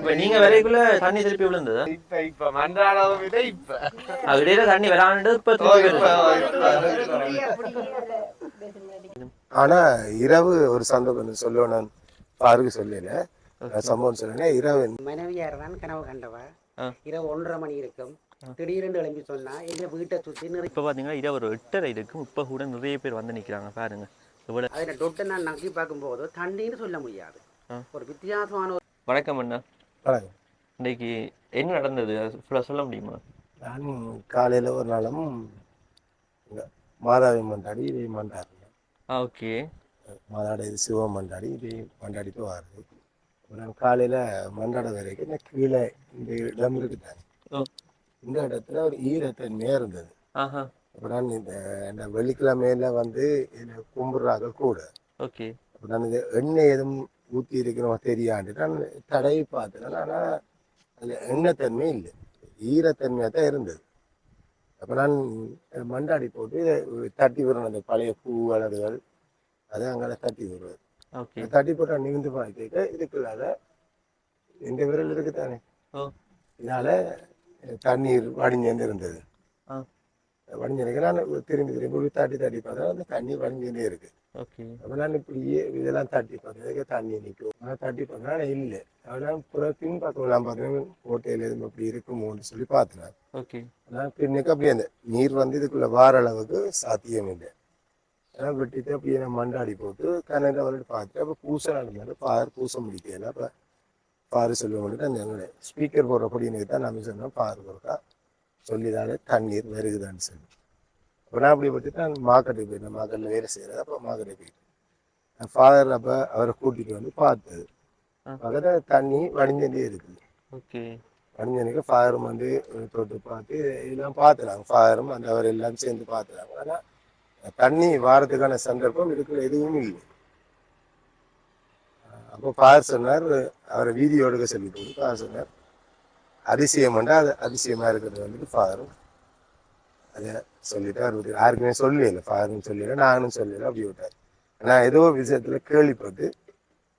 இப்ப நீங்க வரைக்குள்ள தண்ணி திருப்பி விழுந்தது? இப்ப இப்ப மன்றாடாத விட இப்ப. அது இடையில தண்ணி விளாண்டு இப்ப. ஆனா இரவு ஒரு சந்தர்ப்பம் சொல்லணும் பாருக்கு சொல்லல சம்பவம் சொல்லணும் இரவு மனைவியார் தான் கனவு கண்டவா. இரவு ஒன்றரை மணி இருக்கும். திடீரென்று எழும்பி சொன்னா எங்க வீட்டை சுத்தி நிறைய இப்ப பாத்தீங்கன்னா இரவு ஒரு எட்டரை இருக்கும் இப்ப கூட நிறைய பேர் வந்து நிக்கிறாங்க. பாருங்க. இவ்வளவு அதில் டொட்டை நான் நக்கி பார்க்கும்போது தண்ணின்னு சொல்ல முடியாது. ஒரு வித்தியாசமான ஒரு வணக்கம் அண்ணா. வணக்கம். இன்னைக்கு என்ன நடந்தது? ஃபுல்லா சொல்ல முடியுமா? நான் காலையில ஒரு நாளும் மாதாவை மண்டாடி இதை மண்டாடுறேன் ஆ ஓகே. மாதாட இது சிவம் மண்டாடி இதை மண்டாடிட்டு வருது நான் காலையில மண்டாட வரைக்கும் இந்த கீழே இந்த இடம் இருக்குதாங்க. இந்த இடத்துல ஒரு ஈரத்தன்மையா இருந்தது. ஆஹா. அப்ப நான் இந்த இந்த வெள்ளிக்கிழமையில வந்து இதில் கும்பிட்றாங்க கூட. ஓகே. அப்ப நான் இந்த எண்ணெய் எதுவும் ஊற்றி இருக்கிறோம் தெரியாண்டு நான் தடவி பார்த்தேன் ஆனால் அதில் எண்ணெய்த்தன்மை இல்லை. ஈரத்தன்மையாக தான் இருந்தது. அப்போ நான் மண்டாடி போட்டு தட்டி விடுறேன் அந்த பழைய பூ வளர்கள் அதை அங்கே தட்டி விடுறது ஓகே. தட்டி போட்டு நிமிந்து பார்த்துட்டு இதுக்குள்ளால இந்த விரல் இருக்கு தானே. இதனால தண்ணீர் வடிஞ்சேன்னு இருந்தது. வடிஞ்சிருக்கு நான் திரும்பி திரும்பி தட்டி தட்டி பார்த்தா அந்த தண்ணி வடிஞ்சுட்டே இருக்கு. அப்ப நான் இப்படியே இதெல்லாம் தட்டி பார்த்ததுக்கு தண்ணி நிற்கும்? நான் தட்டி பார்த்தா இல்லை. அதெல்லாம் புற பின் பக்கம் பார்த்தேன். ஓட்டையில் எதுவும் அப்படி இருக்குமோன்னு சொல்லி பார்த்தேன். ஓகே. நான் பின்னுக்கு அப்படியே அந்த நீர் வந்து இதுக்குள்ள வார அளவுக்கு சாத்தியம் இல்லை. அதெல்லாம் வெட்டிட்டு அப்படியே நான் மண்டாடி போட்டு கண்ணாடி அவர்கிட்ட பார்த்துட்டு அப்போ பூச நடந்தாரு பார் பூச முடிக்கல அப்போ பாரு சொல்ல முடிட்டு அந்த ஸ்பீக்கர் போடுறபடின்னு தான் நம்ம சொன்னோம். பாரு போடுறா சொல்லிதாலே தண்ணீர் வருகுதான்னு சொல்லி. அப்போ நான் அப்படி போட்டு நான் மார்க்கெட்டுக்கு போயிட்டேன் மார்க்கெட்டில் வேலை செய்கிறது அப்போ மார்க்கெட்டுக்கு போயிட்டேன் ஃபாதர் அப்போ அவரை கூட்டிகிட்டு வந்து பார்த்தது. பக்கத்தில் தண்ணி வடிஞ்சுட்டே இருக்குது ஓகே. வடிஞ்சனுக்கு ஃபாதரும் வந்து தொட்டு பார்த்து இதெல்லாம் பார்த்துறாங்க ஃபாதரும் அந்த அவர் எல்லாம் சேர்ந்து பார்த்துறாங்க ஆனால் தண்ணி வாரத்துக்கான சந்தர்ப்பம் இதுக்குள்ள எதுவும் இல்லை. அப்போ ஃபாதர் சொன்னார் அவரை வீடியோ எடுக்க சொல்லி போட்டு ஃபாதர் சொன்னார் அதிசயம் பண்ணா அது அதிசயமா இருக்கிறது வந்துட்டு ஃபாதரும் அதை சொல்லிட்டு அவர் விட்டு யாருக்குமே சொல்லல ஃபாதரும் சொல்லல நானும் சொல்லல அப்படி விட்டார். நான் ஏதோ விஷயத்துல கேள்விப்பட்டு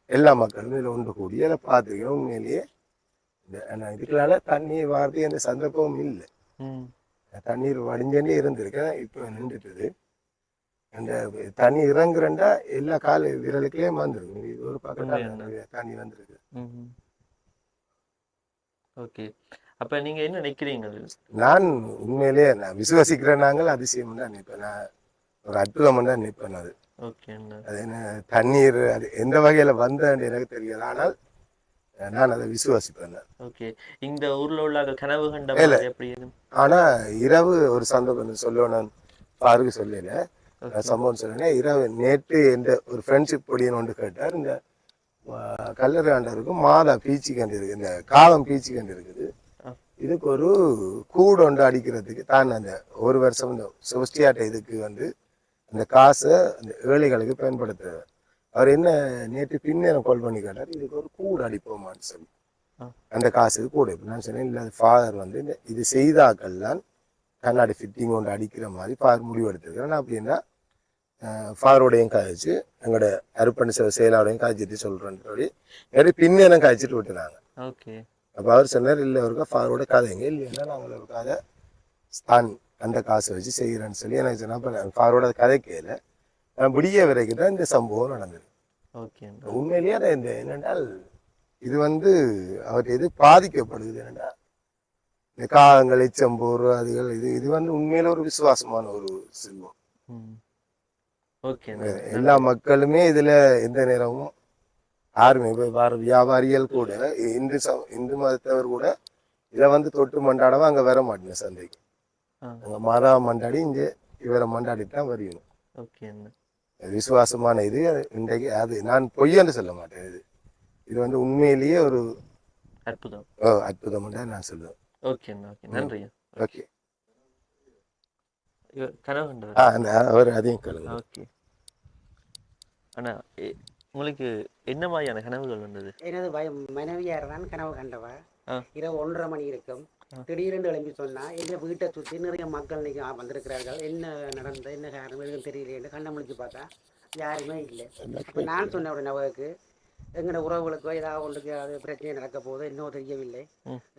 எல்லா மக்களும் இதில் ஒன்று கூடி அதை பார்த்துக்கிறோம். உண்மையிலேயே ஆனால் இதுக்குனால தண்ணி வாரத்துக்கு எந்த சந்தர்ப்பமும் இல்லை. தண்ணீர் வடிஞ்சேனே இருந்திருக்கேன். இப்போ நின்றுட்டுது. அந்த தண்ணி இறங்குறண்டா எல்லா கால விரலுக்குள்ளேயும் வந்துருக்கு இது ஒரு பக்கத்தில் தண்ணி வந்திருக்கு. ஓகே. அப்ப நீங்க என்ன நினைக்கிறீங்க? நான் உண்மையிலேயே நான் விசுவசிக்கிறேன் நாங்கள் அதிசயம் தான் நிற்பேன் நான் ஒரு அற்புதம் தான் நிற்பேன் அது. அது என்ன தண்ணீர் அது எந்த வகையில் வந்தேன்னு எனக்கு தெரியாது. ஆனால் நான் அதை விசுவாசிப்பேன். ஓகே. இந்த ஊர்ல உள்ள கனவு கண்ட எப்படி? ஆனா இரவு ஒரு சந்தர்ப்பம் சொல்லணும் பாருக்கு சொல்லல சம்பவம் சொன்னேன் இரவு நேற்று என்ற ஒரு ஃப்ரெண்ட்ஷிப் பொடியன் ஒன்று கேட்டார். இந்த ஆஹ், கல்லறை ஆண்டவருக்கும் மாதா பீச்சி கண்டு இருக்கு இந்த காலம் பீச்சி கண்டு இருக்குது. இதுக்கு ஒரு கூடு ஒன்று அடிக்கிறதுக்கு தான் அந்த ஒரு வருஷம் இந்த சொஸ்டியாட்ட இதுக்கு வந்து அந்த காசை அந்த ஏழைகளுக்கு பயன்படுத்துறார் அவர் என்ன நேற்று பின்னேரம் கால் பண்ணி கேட்டார் இதுக்கு ஒரு கூடு அடிப்போமான்னு சொல்லி. அந்த காசுக்கு கூட. நான் சொன்னேன் இல்லை ஃபாதர் வந்து இது செய்தாக்கள்லாம் கண்ணாடி ஃபிட்டிங் ஒன்று அடிக்கிற மாதிரி ஃபாதர் முடிவெடுத்திருக்கிறேன் அப்படின்னா ஃபாதரோடையும் காய்ச்சி எங்களோட அர்ப்பணி சேவை செயலாளரையும் காய்ச்சிட்டு சொல்கிறேன்னு சொல்லி நேற்று பின்னேரம் காய்ச்சிட்டு விட்டுனாங்க ஓகே. அப்போ அவர் சொன்னார் இல்லை ஒருக்கா ஃபாதரோட கதைங்க இல்லைன்னா நாங்கள் ஒரு கதை தான் அந்த காசை வச்சு செய்கிறேன்னு சொல்லி எனக்கு சொன்னா அப்போ ஃபாதரோட கதை கேட்கல நான் விடிய வரைக்கும் தான் இந்த சம்பவம் நடந்தது. ஓகே உண்மையிலேயே இந்த என்னென்றால் இது வந்து அவர் எது பாதிக்கப்படுது என்னென்னா இந்த காகங்கள் எச்சம்போர் அதுகள் இது இது வந்து உண்மையில ஒரு விசுவாசமான ஒரு செல்வம். எல்லா மக்களுமே இதுல எந்த நேரமும் யாருமே வர வியாபாரிகள் கூட இந்து ச- இந்து மதத்தவர் கூட இதை வந்து தொட்டு மண்டாடவா அங்க வர மாட்டேங்க சந்தைக்கு. அங்க மாதா மண்டாடி இங்க இவரை மண்டாடிட்டு தான் வரையணும் விசுவாசமான இது இன்றைக்கு அது நான் பொய்யன்னு சொல்ல மாட்டேன் இது. இது வந்து உண்மையிலேயே ஒரு அற்புதம். அஹ், அற்புதம் நான் சொல்லுவேன். Okay okay. நன்றி ஓகே. கனவு ஆ அவர் அதையும் கேளுங்க. ஓகே. அண்ணா உங்களுக்கு என்ன மாதிரியான கனவுகள் வந்தது? எனது மனைவியார் தான் கனவு கண்டவா. இரவு ஒன்றரை மணி இருக்கும். திடீரென்று எழும்பி சொன்னா எங்க வீட்டை சுத்தி நிறைய மக்கள் இன்னைக்கு வந்திருக்கிறார்கள். என்ன நடந்த என்ன காரணம்? எதுவும் தெரியலையே கண்ணை முழிச்சு பார்த்தா யாருமே இல்லை. அப்ப நான் சொன்ன உடனே அவருக்கு எங்களோட உறவுகளுக்கோ ஏதாவது ஒன்றுக்கு அது பிரச்சனை நடக்க போதோ இன்னும் தெரியவில்லை.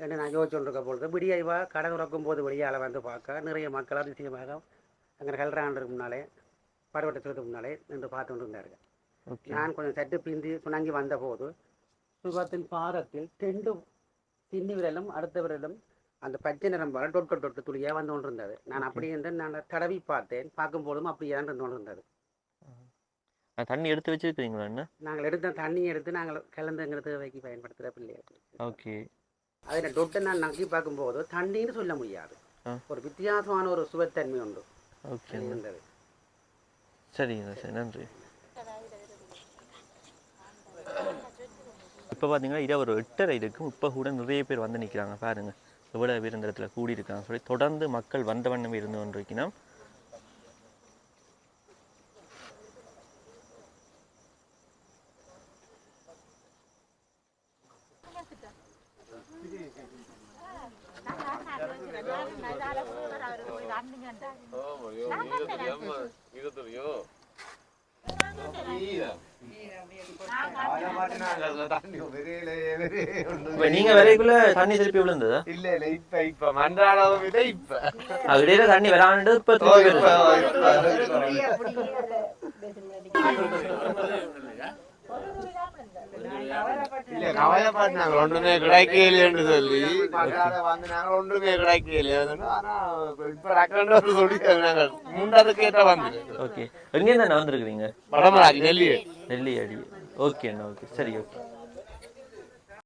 என்று நான் யோசிச்சுட்டு இருக்க பொழுது விடியவா கடை திறக்கும் போது வெளியால் வந்து பார்க்க நிறைய மக்கள் அதிசயமாக அங்கே கல்றாண்டுக்கு முன்னாலே படவட்டத்துக்கு முன்னாலே நின்று பார்த்து கொண்டு இருந்தார்கள் நான் கொஞ்சம் சட்டு பிந்தி சுணங்கி வந்தபோது சுபத்தின் பாதத்தில் ரெண்டு சின்னி விரலும் அடுத்த விரலும் அந்த பச்சை நிறம் போல டொட்டு டொட்டு துளியாக வந்து கொண்டு இருந்தது நான் அப்படி இருந்து நான் தடவி பார்த்தேன். பார்க்கும்போதும் அப்படியே தான் இருந்து கொண்டு இருந்தது நான் தண்ணி எடுத்து வச்சிருக்கீங்களா என்ன? நாங்கள் எடுத்த தண்ணி எடுத்து நாங்கள் கலந்து எங்கள் தேவைக்கு பயன்படுத்துகிற பிள்ளைகள் ஓகே. அதில் டொட்டை நான் நக்கி பார்க்கும்போது தண்ணின்னு சொல்ல முடியாது. ஒரு வித்தியாசமான ஒரு சுவைத்தன்மை உண்டு. இருந்தது. சரிங்க சரி நன்றி. இப்போ பார்த்தீங்கன்னா இதை ஒரு எட்டரை இருக்கும் இப்போ கூட நிறைய பேர் வந்து நிற்கிறாங்க பாருங்க. எவ்வளோ பேர் இந்த இடத்துல கூடி இருக்காங்க சொல்லி தொடர்ந்து மக்கள் வந்த வண்ணமே இருந்து கொண்டிருக்கணும் நீங்கள் வரைக்குள்ள தண்ணி திருப்பி விழுந்ததா இல்ல இல்ல இப்ப இப்ப விட இப்ப அது இடையில தண்ணி வராண்டு இப்போ இப்ப. இல்ல கவலைப்பட்டு நாங்கள் ஒன்றுமே கிடைக்கலைன்னு சொல்லி. மன்றாட வந்து நாங்கள் ஓகே. எங்கேருந்து வந்திருக்கிறீங்க? வடமராஜ் நெல்லி அடி ஓகே அண்ணா ஓகே. சரி ஓகே.